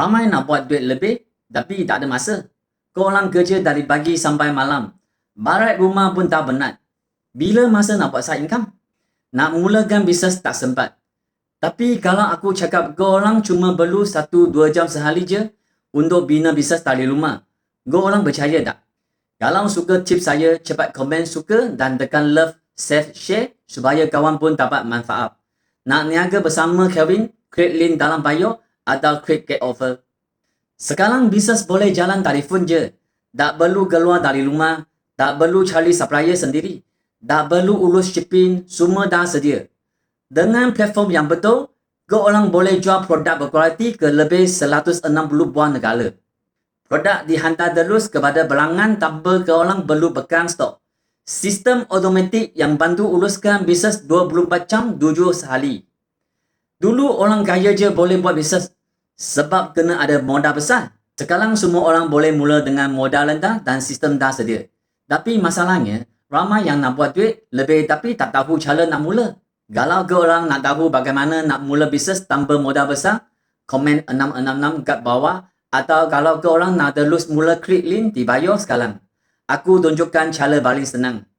Ramai nak buat duit lebih tapi tak ada masa. Kau orang kerja dari pagi sampai malam. Barat rumah pun tak penat. Bila masa nak buat side income? Nak mulakan bisnes tak sempat. Tapi kalau aku cakap kau orang cuma perlu 1-2 jam sehari je untuk bina bisnes dari rumah. Kau orang percaya tak? Kalau suka tips saya, cepat komen suka dan tekan love, save, share supaya kawan pun dapat manfaat. Nak niaga bersama Kevin, klik link dalam bio atau klik get offer. Sekarang bisnes boleh jalan telefon je. Tak perlu keluar dari rumah, tak perlu cari supplier sendiri, tak perlu urus shipping, semua dah sedia. Dengan platform yang betul, kau orang boleh jual produk berkualiti ke lebih 160 buah negara. Produk dihantar terus kepada pelanggan tanpa kau orang perlu pegang stok. Sistem automatik yang bantu uruskan bisnes 24 jam 7 sehari. Dulu orang kaya je boleh buat bisnes sebab kena ada modal besar. Sekarang semua orang boleh mula dengan modal rendah dan sistem dah sedia. Tapi masalahnya, ramai yang nak buat duit lebih tapi tak tahu cara nak mula. Kalau ke orang nak tahu bagaimana nak mula bisnes tanpa modal besar, komen 666 kat bawah atau kalau ke orang nak terus mula klik link di bio sekarang. Aku tunjukkan cara paling senang.